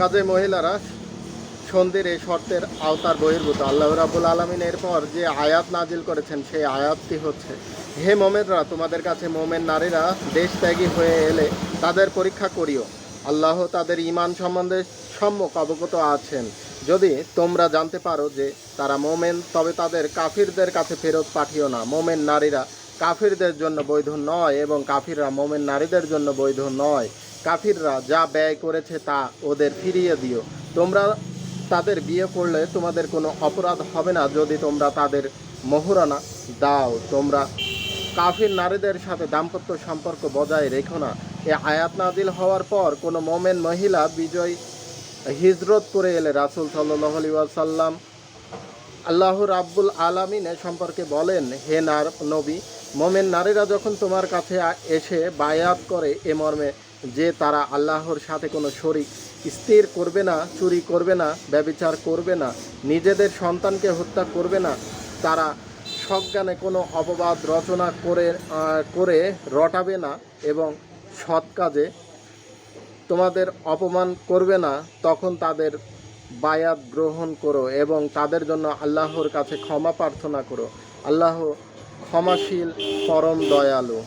কাজে মহিলারা সন্ধির এই শর্তের আওতার বহির্ভূত। আল্লাহ রাবুল আলমিন এরপর যে আয়াত নাজিল করেছেন, সেই আয়াতটি হচ্ছে, হে মোমেনরা, তোমাদের কাছে মোমেন নারীরা দেশ ত্যাগী হয়ে এলে তাদের পরীক্ষা করিও। আল্লাহ তাদের ইমান সম্বন্ধে সম্যক অবগত আছেন। যদি তোমরা জানতে পারো যে তারা মোমেন, তবে তাদের কাফিরদের কাছে ফেরত পাঠিও না। মোমেন নারীরা কাফিরদের জন্য বৈধ নয় এবং কাফিররা মোমেন নারীদের জন্য বৈধ নয়। কাফিররা যা ব্যয় করেছে তা ওদের ফিরিয়ে দিও। তোমরা তাদের বিয়ে করলে তোমাদের কোনো অপরাধ হবে না যদি তোমরা তাদের মোহরানা দাও। তোমরা কাফির নারীদের সাথে দাম্পত্য সম্পর্ক বজায় রেখো না। এ আয়াত নাজিল হওয়ার পর কোনো মোমেন মহিলা বিজয় হিজরত করে এলে রাসুল সাল্লাহ আলী ওয়াসাল্লাম আল্লাহ রাব্বুল আলামিনে সম্পর্কে বলেন, হে নার, নবী, মোমেন নারীরা যখন তোমার কাছে এসে বায়াত করে, এ মর্মে যে তারা আল্লাহর সাথে কোনো শরিক স্থির করবে না, চুরি করবে না, ব্যবিচার করবে না, নিজেদের সন্তানকে হত্যা করবে না, তারা সজ্ঞানে কোনো অপবাদ রচনা করে করে রটাবে না এবং সৎ কাজে তোমাদের অপমান করবে না, তখন তাদের বায়াত গ্রহণ করো এবং তাদের জন্য আল্লাহর কাছে ক্ষমা প্রার্থনা করো। আল্লাহ ক্ষমাশীল, পরম দয়ালু।